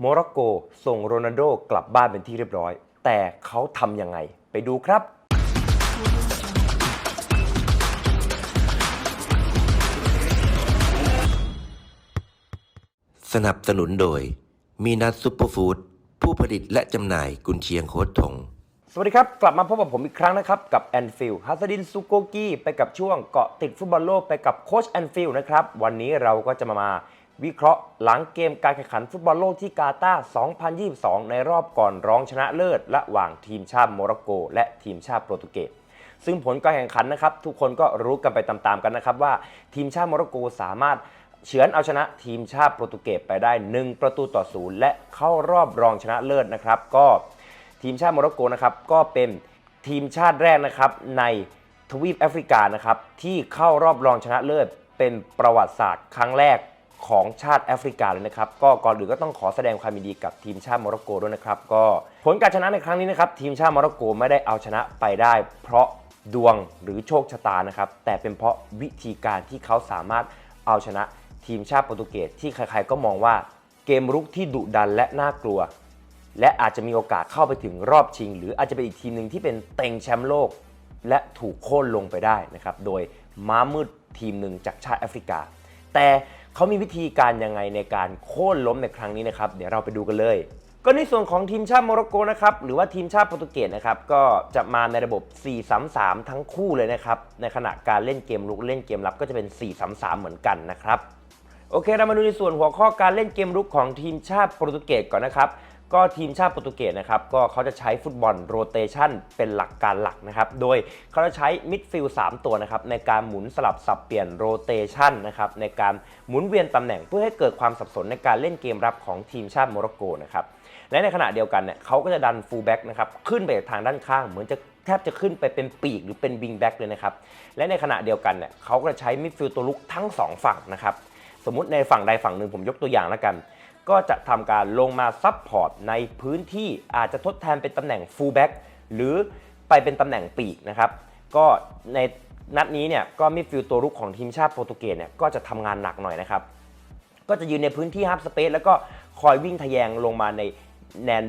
โมร็อกโกส่งโรนัลโดกลับบ้านเป็นที่เรียบร้อย แต่เขาทำยังไง ไปดูครับ สนับสนุนโดย มีนัทซุปเปอร์ฟู้ดผู้ผลิตและจำหน่ายกุนเชียงโคตทงสวัสดีครับ กลับมาพบกับผมอีกครั้งนะครับ กับแอนฟิลฮัสดินซูโกกีไปกับช่วงเกาะติดฟุตบอลโลกไปกับโค้ชแอนฟิลนะครับ วันนี้เราก็จะมามา วิเคราะห์หลังเกมการแข่งขันฟุตบอลโลกที่กาตาร์2022 ในรอบก่อนรองชนะเลิศ ระหว่างทีมชาติโมร็อกโก และทีมชาติโปรตุเกส ซึ่งผลการแข่งขันนะครับ ทุกคนก็รู้กันไปตามๆกันนะครับว่าทีมชาติโมร็อกโกสามารถเฉือนเอาชนะทีมชาติโปรตุเกสไปได้ 1 ประตูต่อศูนย์และเข้ารอบรองชนะเลิศนะครับ ก็ทีมชาติโมร็อกโกนะครับก็เป็นทีมชาติแรกนะครับในทวีปแอฟริกานะครับที่เข้ารอบรองชนะเลิศเป็นประวัติศาสตร์ครั้งแรก ของชาติแอฟริกาเลยนะครับ ก็ก่อนอื่นก็ต้องขอแสดงความยินดีกับทีมชาติโมร็อกโกด้วยนะครับ ก็ผลการชนะในครั้งนี้นะครับ ทีมชาติโมร็อกโกไม่ได้เอาชนะไปได้ เพราะดวงหรือโชคชะตานะครับ แต่เป็นเพราะวิธีการที่เขาสามารถเอาชนะทีมชาติโปรตุเกสที่ใครๆก็มองว่าเกมรุกที่ดุดันและน่ากลัว และอาจจะมีโอกาสเข้าไปถึงรอบชิง หรืออาจจะเป็นอีกทีมหนึ่งที่เป็นเต็งแชมป์โลก และถูกโค่นลงไปได้นะครับ โดยม้ามืดทีมหนึ่งจากชาติแอฟริกา แต่ เขามีวิธีการยังไงในการโค่นล้มในครั้งนี้นะครับ เดี๋ยวเราไปดูกันเลย ก็ในส่วนของทีมชาติโมร็อกโกนะครับหรือว่าทีมชาติโปรตุเกสนะครับก็จะมาในระบบ 4-3-3 ทั้งคู่เลยนะครับในขณะการเล่นเกมลุกเล่นเกมรับก็จะเป็น 4-3-3 เหมือนกันนะครับโอเค เรามาดูในส่วนหัวข้อการเล่นเกมรุกของทีมชาติโปรตุเกสก่อนนะครับ ก็ทีมชาติโปรตุเกสนะครับก็เขาจะใช้ฟุตบอลโรเตชันเป็นหลักการหลักนะครับ โดยเขาจะใช้มิดฟิลด์3ตัวนะครับในการหมุนสลับสับเปลี่ยนโรเตชันนะครับในการหมุนเวียนตำแหน่งเพื่อให้เกิดความสับสนในการเล่นเกมรับของทีมชาติโมร็อกโกนะครับและในขณะเดียวกันเนี่ยเขาก็จะดันฟูลแบ็กนะครับขึ้นไปทางด้านข้างเหมือนจะแทบจะขึ้นไปเป็นปีกหรือเป็นวิงแบ็กเลยนะครับ และในขณะเดียวกันเนี่ยเขาก็จะใช้มิดฟิลด์ตัวลุกทั้งสองฝั่งนะครับ สมมติในฝั่งใดฝั่งหนึ่งผมยกตัวอย่างแล้วกัน ก็จะทำการลงมาซับพอร์ตในพื้นที่อาจจะทดแทนเป็นตำแหน่งฟูลแบ็กหรือไปเป็นตำแหน่งปีกนะครับ ก็ในนัดนี้เนี่ยก็มิดฟิลด์ตัวรุกของทีมชาติโปรตุเกสเนี่ยก็จะทำงานหนักหน่อยนะครับ ก็จะยืนในพื้นที่ฮับสเปซแล้วก็คอยวิ่งทะแยงลงมาในแนว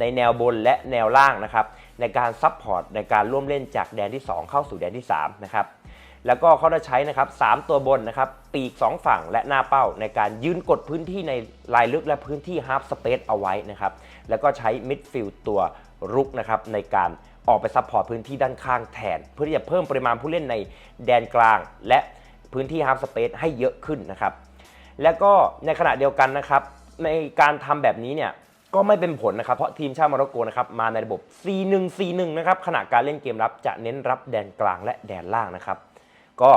ในแนวบนและแนวล่างนะครับในการซับพอร์ตในการร่วมเล่นจากแดนที่ 2 เข้าสู่แดนที่3นะครับ แล้วก็เขาจะใช้นะครับ3ตัวบนนะครับปีก 2 ฝั่งและหน้าเป้าในการยืนกดพื้นที่ในลายลึกและพื้นที่ฮาร์ฟสเปซเอาไว้นะครับแล้วก็ใช้มิดฟิลด์ตัวรุกนะครับในการออกไปซับพอร์ตพื้นที่ด้านข้างแทน เพื่อที่จะเพิ่มปริมาณผู้เล่นในแดนกลาง และพื้นที่ฮาร์ฟสเปซให้เยอะขึ้นนะครับแล้วก็ในขณะเดียวกันนะครับในการทำแบบนี้เนี่ยก็ไม่เป็นผลนะครับ เพราะทีมชาติโมร็อกโกนะครับมาในระบบ 4-1-4-1 นะครับขณะการเล่นเกมรับจะเน้นรับแดนกลางและแดนล่างนะครับ ก็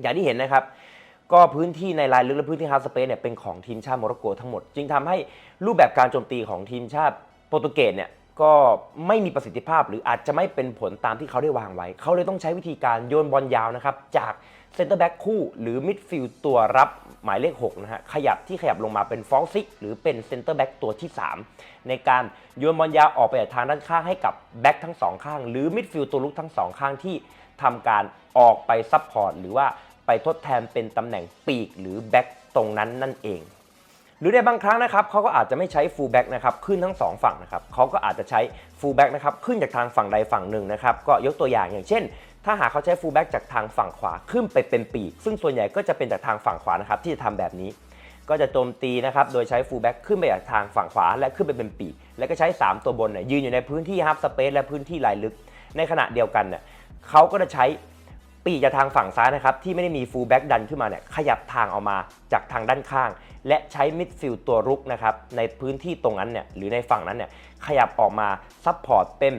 อย่างที่เห็นนะครับ ก็พื้นที่ในลายลึกและพื้นที่ฮาร์ฟสเปซเนี่ยเป็นของทีมชาติโมร็อกโกทั้งหมด จึงทำให้รูปแบบการโจมตีของทีมชาติโปรตุเกสเนี่ยก็ไม่มีประสิทธิภาพหรืออาจจะไม่เป็นผลตามที่เขาได้วางไว้ เขาเลยต้องใช้วิธีการโยนบอลยาวนะครับ จากเซนเตอร์แบ็กคู่ หรือมิดฟิลด์ตัวรับหมายเลข 6 นะฮะ ขยับที่ขยับลงมาเป็นฟอลซิกหรือเป็นเซนเตอร์แบ็กตัวที่ 3 ในการโยนบอลยาวออกไปทางด้านข้างให้กับแบ็กทั้งสองข้าง หรือมิดฟิลด์ตัวลุกทั้งสองข้างที่ ทำการออกไปซับพอร์ตหรือว่าไปทดแทนเป็นตำแหน่งปีกหรือแบ็กตรงนั้นนั่นเอง หรือในบางครั้งนะครับเขาก็อาจจะไม่ใช้ฟูลแบ็กนะครับขึ้นทั้งสองฝั่งนะครับเขาก็อาจจะใช้ฟูลแบ็กนะครับขึ้นจากทางฝั่งใดฝั่งหนึ่งนะครับก็ยกตัวอย่างอย่างเช่น ถ้าหากเขาใช้ฟูลแบ็กจากทางฝั่งขวาขึ้นไปเป็นปีก ซึ่งส่วนใหญ่ก็จะเป็นจากทางฝั่งขวานะครับที่จะทำแบบนี้ก็จะโจมตีนะครับโดยใช้ฟูลแบ็กขึ้นไปจากทางฝั่งขวา และขึ้นไปเป็นปีก แล้วก็ใช้ 3 ตัวบนเนี่ยยืนอยู่ในพื้นที่ฮับสเปซและพื้นที่ลายลึก ในขณะเดียวกันเนี่ย เขาก็จะใช้ปีกจากทางฝั่งซ้ายนะครับ ที่ไม่ได้มีฟูลแบ็กดันขึ้นมาเนี่ยขยับทางออกมาจากทางด้านข้าง และใช้มิดฟิลด์ตัวรุกนะครับ ในพื้นที่ตรงนั้นเนี่ยหรือในฝั่งนั้นเนี่ยขยับออกมาซับพอร์ตเป็น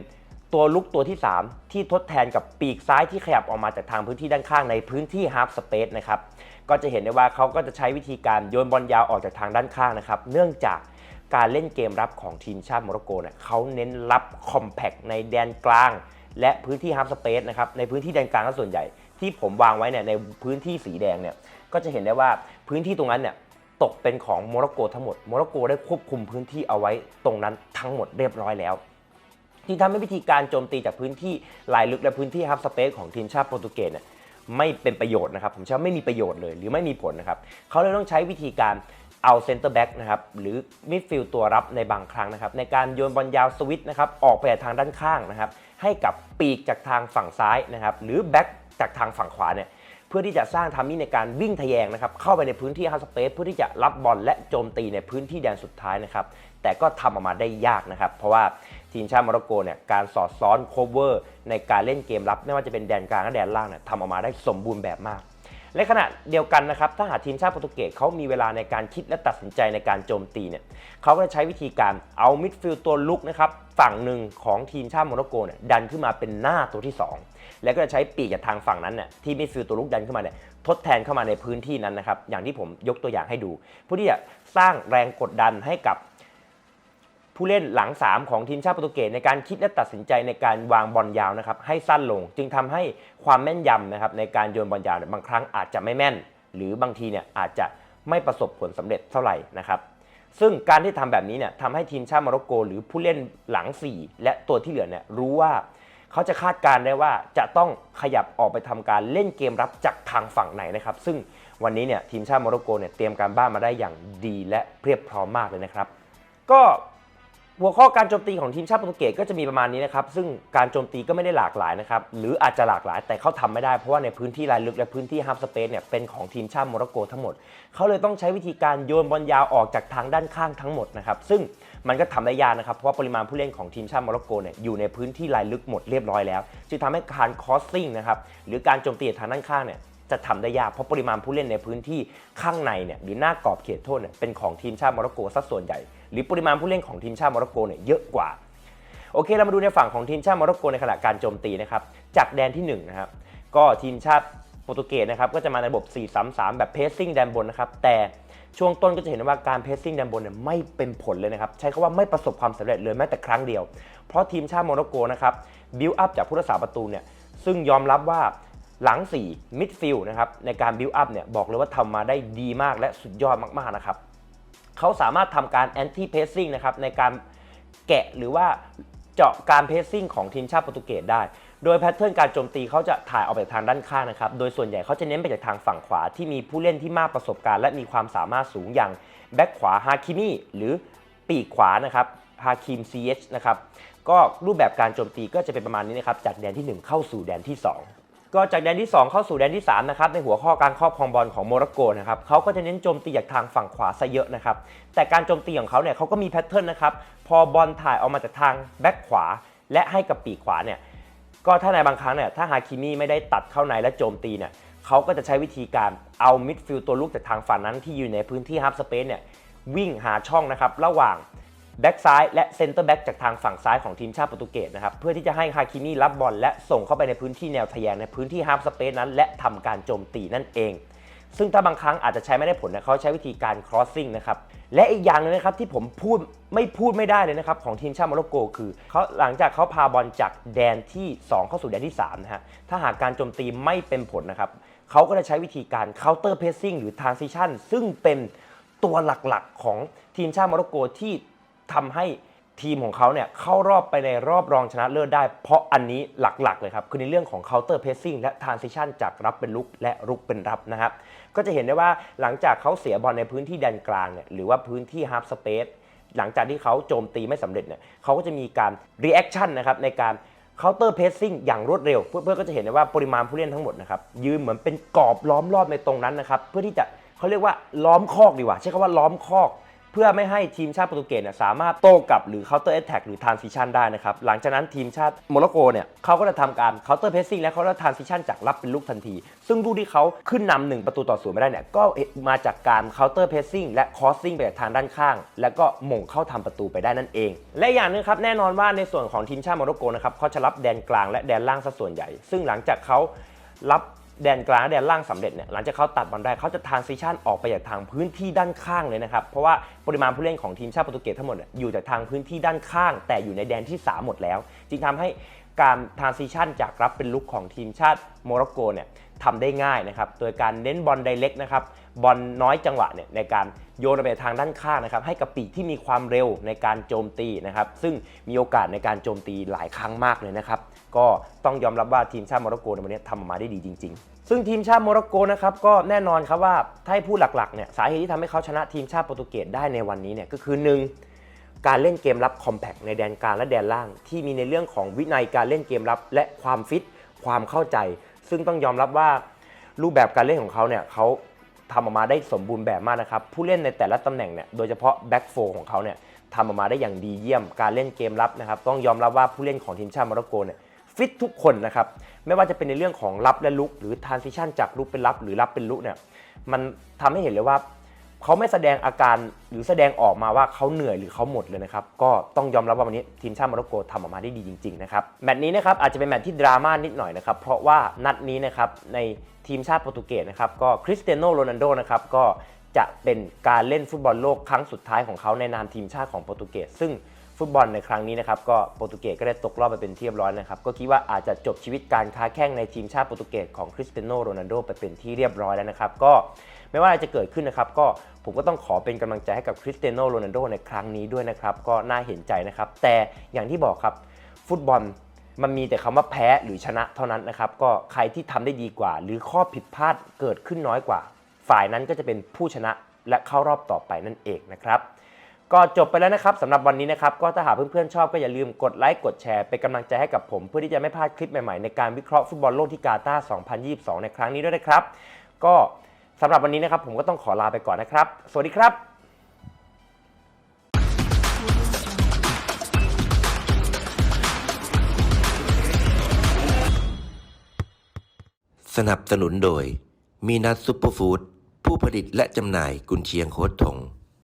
ตัวลุกตัวที่ 3 ที่ทดแทนกับปีกซ้ายที่ขยับออกมาจากทางพื้นที่ด้านข้างในพื้นที่ฮาร์ฟสเปซนะครับก็จะเห็นได้ว่าเขาก็จะใช้วิธีการโยนบอลยาวออกจากทางด้านข้างนะครับ เนื่องจากการเล่นเกมรับของทีมชาติโมร็อกโกเนี่ยเขาเน้นรับคอมแพกในแดนกลาง และพื้นที่ฮาร์ฟสเปซนะครับในพื้นที่แดนกลางก็ส่วนใหญ่ ที่ผมวางไว้เนี่ยในพื้นที่สีแดงเนี่ยก็จะเห็นได้ว่าพื้นที่ตรงนั้นเนี่ยตกเป็นของโมร็อกโกทั้งหมดโมร็อกโกได้ควบคุมพื้นที่เอาไว้ตรงนั้นทั้งหมดเรียบร้อยแล้วที่ทำให้วิธีการโจมตีจากพื้นที่ลายลึกและพื้นที่ฮับสเปซของทีมชาติโปรตุเกสเนี่ยไม่เป็นประโยชน์นะครับ ผมเชื่อไม่มีประโยชน์เลย หรือไม่มีผลนะครับ เขาเลยต้องใช้วิธีการเอาเซนเตอร์แบ็กนะครับหรือมิดฟิลด์ตัวรับในบางครั้งนะครับในการโยนบอลยาวสวิตช์นะครับออกไปทางด้านข้างนะครับ ให้กับปีกจากทางฝั่งซ้ายนะครับหรือแบ็กจากทางฝั่งขวาเนี่ยเพื่อที่จะสร้างทามมิ่งในการวิ่งทะแยงนะครับเข้าไปในพื้นที่ฮาสเปซเพื่อที่จะรับบอลและโจมตีในพื้นที่แดนสุดท้ายนะครับแต่ก็ทำออกมาได้ยากนะครับ เพราะว่าทีมชาติโมร็อกโกเนี่ยการสอดซ้อนโคเวอร์ในการเล่นเกมรับ ไม่ว่าจะเป็นแดนกลางและแดนล่างเนี่ยทำออกมาได้สมบูรณ์แบบมาก ในขณะเดียวกันนะครับถ้าหากทีมชาติโปรตุเกสเขามีเวลาในการคิดและตัดสินใจในการโจมตีเนี่ยเขาก็จะใช้วิธีการเอามิดฟิลด์ตัวลุกนะครับฝั่งหนึ่งของทีมชาติโมร็อกโกเนี่ยดันขึ้นมาเป็นหน้าตัวที่ 2 แล้วก็จะใช้ปีกจากทางฝั่งนั้นเนี่ยที่มิดฟิลด์ตัวลุกดันขึ้นมาเนี่ยทดแทนเข้ามาในพื้นที่นั้นนะครับอย่างที่ผมยกตัวอย่างให้ดูเพื่อที่จะสร้างแรงกดดันให้กับ ผู้เล่นหลัง 3 ของทีมชาติโปรตุเกสในการคิดและตัดสินใจในการวางบอลยาวนะครับให้สั้นลง จึงทำให้ความแม่นยำนะครับในการโยนบอลยาวบางครั้งอาจจะไม่แม่น หรือบางทีเนี่ยอาจจะไม่ประสบผลสำเร็จเท่าไหร่นะครับซึ่งการที่ทำแบบนี้เนี่ยทำให้ทีมชาติโมร็อกโก หรือผู้เล่นหลัง 4 และตัวที่เหลือเนี่ยรู้ว่าเขาจะคาดการณ์ได้ว่าจะต้องขยับออกไปทำการเล่นเกมรับจากทางฝั่งไหนนะครับ ซึ่งวันนี้เนี่ยทีมชาติโมร็อกโกเนี่ยเตรียมการบ้านมาได้อย่างดีและเพียบพร้อมมากเลยนะครับ ก็ หัวข้อการโจมตีของทีมชาติโปรตุเกสก็จะมีประมาณนี้นะครับ ซึ่งการโจมตีก็ไม่ได้หลากหลายนะครับ หรืออาจจะหลากหลายแต่เขาทำไม่ได้ เพราะว่าในพื้นที่รายลึกและพื้นที่ฮับสเปซเนี่ยเป็นของทีมชาติโมร็อกโกทั้งหมด เขาเลยต้องใช้วิธีการโยนบอลยาวออกจากทางด้านข้างทั้งหมดนะครับ ซึ่งมันก็ทำได้ยากนะครับ เพราะว่าปริมาณผู้เล่นของทีมชาติโมร็อกโกเนี่ยอยู่ในพื้นที่รายลึกหมดเรียบร้อยแล้ว จึงทำให้การคอสซิ่งนะครับ หรือการโจมตีทางด้านข้างเนี่ย จะทำได้ยากเพราะปริมาณผู้เล่นในพื้นที่ข้างในเนี่ยหรือหน้ากรอบเขตโทษเนี่ยเป็นของทีมชาติโมร็อกโกซะส่วนใหญ่ หรือปริมาณผู้เล่นของทีมชาติโมร็อกโกเนี่ยเยอะกว่าโอเคเรามาดูในฝั่งของทีมชาติโมร็อกโกในขณะการโจมตีนะครับจากแดนที่1นะครับก็ทีมชาติโปรตุเกสนะครับก็จะมาในระบบ 4-3-3 แบบเพสซิ่งแดนบนนะครับแต่ช่วงต้นก็จะเห็นว่าการเพสซิ่งแดนบนเนี่ยไม่เป็นผลเลยนะครับ ใช้คำว่าไม่ประสบความสำเร็จเลยแม้แต่ครั้งเดียว เพราะทีมชาติโมร็อกโกนะครับบิวอัพจากผู้รักษาประตูเนี่ยซึ่งยอมรับว่า หลัง 4 มิดฟิลด์นะครับในการบิวอัพเนี่ยบอกเลยว่าทำมาได้ดีมากและสุดยอดมากๆนะครับเขาสามารถทำการแอนตี้เพสซิ่งนะครับในการแกะหรือว่าเจาะการเพสซิ่งของทีมชาติโปรตุเกสได้ โดยแพทเทิร์นการโจมตีเขาจะถ่ายออกไปทางด้านข้างนะครับ โดยส่วนใหญ่เขาจะเน้นไปจากทางฝั่งขวาที่มีผู้เล่นที่มากประสบการณ์และมีความสามารถสูงอย่างแบ็คขวาฮาคิมีหรือปีกขวานะครับฮาคิมซีเอชนะครับ ก็รูปแบบการโจมตีก็จะเป็นประมาณนี้นะครับ จากแดนที่ 1 เข้าสู่แดนที่ 2 ก็จากแดนที่ 2 เข้าสู่แดนที่3นะครับในหัวข้อการครอบครองบอลของโมร็อกโกนะครับเขาก็จะเน้นโจมตีจากทางฝั่งขวาซะเยอะนะครับแต่การโจมตีของเขาเนี่ยเขาก็มีแพทเทิร์นนะครับพอบอลถ่ายออกมาจากทางแบ็คขวา และให้กับปีกขวาเนี่ยก็ถ้าในบางครั้งเนี่ยถ้าฮาคิมิไม่ได้ตัดเข้าในและโจมตีเนี่ยเขาก็จะใช้วิธีการเอามิดฟิลด์ตัวลุกจากทางฝั่งนั้นที่อยู่ในพื้นที่ฮับสเปซเนี่ยวิ่งหาช่องนะครับระหว่าง แบ็กซ้ายและเซนเตอร์แบ็กจากทางฝั่งซ้ายของทีมชาติโปรตุเกสนะครับเพื่อที่จะให้ฮาคิมิรับบอลและส่งเข้าไปในพื้นที่แนวทะแยงในพื้นที่ฮับสเปซนั้น และทำการโจมตีนั่นเอง ซึ่งถ้าบางครั้งอาจจะใช้ไม่ได้ผลนะเขาใช้วิธีการ crossing นะครับและอีกอย่างนึงนะครับที่ผมพูดไม่พูดไม่ได้เลยนะครับของทีมชาติโมร็อกโก คือเขาหลังจากเขาพาบอลจากแดนที่ 2 เข้าสู่แดนที่3นะฮะถ้าหากการโจมตีไม่เป็นผลนะครับเขาก็จะใช้วิธีการ counter pressing หรือ transition ซึ่งเป็นตัวหลักๆของทีมชาติโมร็อกโกที่ ทำให้ทีมของเขาเนี่ยเข้ารอบไปในรอบรองชนะเลิศได้ เพราะอันนี้หลักๆเลยครับ คือในเรื่องของ counter pressing และ transition จากรับเป็นลุกและรุกเป็นรับนะครับ ก็จะเห็นได้ว่าหลังจากเขาเสียบอลในพื้นที่แดนกลางเนี่ยหรือว่าพื้นที่ half space หลังจากที่เขาโจมตีไม่สำเร็จเนี่ยเขาก็จะมีการ reaction นะครับในการ counter pressing อย่างรวดเร็ว เพื่อเพื่อก็จะเห็นได้ว่าปริมาณผู้เล่นทั้งหมดนะครับยืนเหมือนเป็นกรอบล้อมรอบในตรงนั้นนะครับเพื่อที่จะเขาเรียกว่าล้อมคอกดีกว่าใช้คำว่าล้อมคอก เพื่อไม่ให้ทีมชาติโปรตุเกสเนี่ยสามารถโต้กลับหรือ counter attack หรือ transition ได้นะครับ หลังจากนั้นทีมชาติโมร็อกโกเนี่ยเขาก็จะทำการ counter pressing และเขาจะ transition จากรับเป็นลูกทันที ซึ่งลูกที่เขาขึ้นนำหนึ่งประตูต่อศูนย์ไม่ได้เนี่ยก็มาจากการ counter pressing และ crossing ไปจากทางด้านข้าง แล้วก็หม่งเข้าทำประตูไปได้นั่นเอง และอย่างหนึงครับแน่นอนว่าในส่วนของทีมชาติโมร็อกโกนะครับเขาจะรับแดนกลางและแดนล่างซะส่วนใหญ่ ซึ่งหลังจากเขารับ แดนกลางและแดนล่างสำเร็จเนี่ยหลังจากเขาตัดบอลได้เขาจะทานซิชันออกไปจากทางพื้นที่ด้านข้างเลยนะครับ เพราะว่าปริมาณผู้เล่นของทีมชาติโปรตุเกสทั้งหมดอยู่จากทางพื้นที่ด้านข้าง แต่อยู่ในแดนที่ 3 หมดแล้ว จึงทำให้การทานซิชันจากรับเป็นลุกของทีมชาติโมร็อกโกเนี่ยทำได้ง่ายนะครับโดยการเน้นบอลไดเ c กนะครับบอลน้อยจังหวะเนี่ยในการโยนไปทางด้านข้างนะครับให้กับปีกที่มีความเร็วในการโจมตีนะครับซึ่งมีโอกาสในการโจมตีหลายครั้งมากเลยนะครับ ก็ต้องยอมรับว่าทีมชาติโมร็อกโกในวันนี้ทำออกมาได้ดีจริง ๆ ซึ่งทีมชาติโมร็อกโกนะครับก็แน่นอนครับว่าถ้าให้พูดหลักๆเนี่ยสาเหตุที่ทำให้เขาชนะทีมชาติโปรตุเกสได้ในวันนี้เนี่ยก็คือ 1. การเล่นเกมรับคอมแพกในแดนกลางและแดนล่าง ที่มีในเรื่องของวินัยการเล่นเกมรับ และความฟิตความเข้าใจ ซึ่งต้องยอมรับว่ารูปแบบการเล่นของเขาเนี่ยเขาทำออกมาได้สมบูรณ์แบบมากนะครับ ผู้เล่นในแต่ละตำแหน่งเนี่ยโดยเฉพาะแบ็กโฟของเขาเนี่ยทำออกมาได้อย่างดีเยี่ยม การเล่นเกมรับนะครับ ต้องยอมรับว่าผู้เล่นของทีมชาติโมร็อกโกเนี่ย ฟิตทุกคนนะครับ ไม่ว่าจะเป็นในเรื่องของรับและลุกหรือทานซิชันจากลุกเป็นรับหรือรับเป็นลุกเนี่ยมันทำให้เห็นเลยว่าเขาไม่แสดงอาการหรือแสดงออกมาว่าเขาเหนื่อยหรือเขาหมดเลยนะครับ ก็ต้องยอมรับว่าวันนี้ทีมชาติโมร็อกโกทำออกมาได้ดีจริงๆนะครับแมตช์นี้นะครับอาจจะเป็นแมตช์ที่ดราม่านิดหน่อยนะครับเพราะว่านัดนี้นะครับในทีมชาติโปรตุเกสนะครับก็คริสเตียโนโรนัลโดนะครับก็จะเป็นการเล่นฟุตบอลโลกครั้งสุดท้ายของเขาในนามทีมชาติของโปรตุเกสซึ่ง ฟุตบอลในครั้งนี้นะครับก็โปรตุเกสก็ได้ตกรอบไปเป็นที่เรียบร้อยนะครับก็คิดว่าอาจจะจบชีวิตการค้าแข้งในทีมชาติโปรตุเกสของคริสเตียโนโรนัลโดไปเป็นที่เรียบร้อยแล้วนะครับก็ไม่ว่าอะไรจะเกิดขึ้นนะครับก็ผมก็ต้องขอเป็นกำลังใจให้กับคริสเตียโนโรนัลโดในครั้งนี้ด้วยนะครับก็น่าเห็นใจนะครับแต่อย่างที่บอกครับฟุตบอลมันมีแต่คำว่าแพ้หรือชนะเท่านั้นนะครับก็ใครที่ทำได้ดีกว่า หรือข้อผิดพลาดเกิดขึ้นน้อยกว่า ฝ่ายนั้นก็จะเป็นผู้ชนะและเข้ารอบต่อไปนั่นเองนะครับ ก็จบไปแล้วนะครับสำหรับวันนี้นะครับ ก็ถ้าหากเพื่อนๆชอบก็อย่าลืมกดไลค์กดแชร์เป็นกำลังใจให้กับผม เพื่อที่จะไม่พลาดคลิปใหม่ๆ ในการวิเคราะห์ฟุตบอลโลกที่กาตาร์2022 ในครั้งนี้ด้วยนะครับ ก็สำหรับวันนี้นะครับ ผมก็ต้องขอลาไปก่อนนะครับ สวัสดีครับสนับสนุนโดย มีนัทซุปเปอร์ฟู้ดผู้ผลิตและจำหน่ายกุนเชียงโคตรถง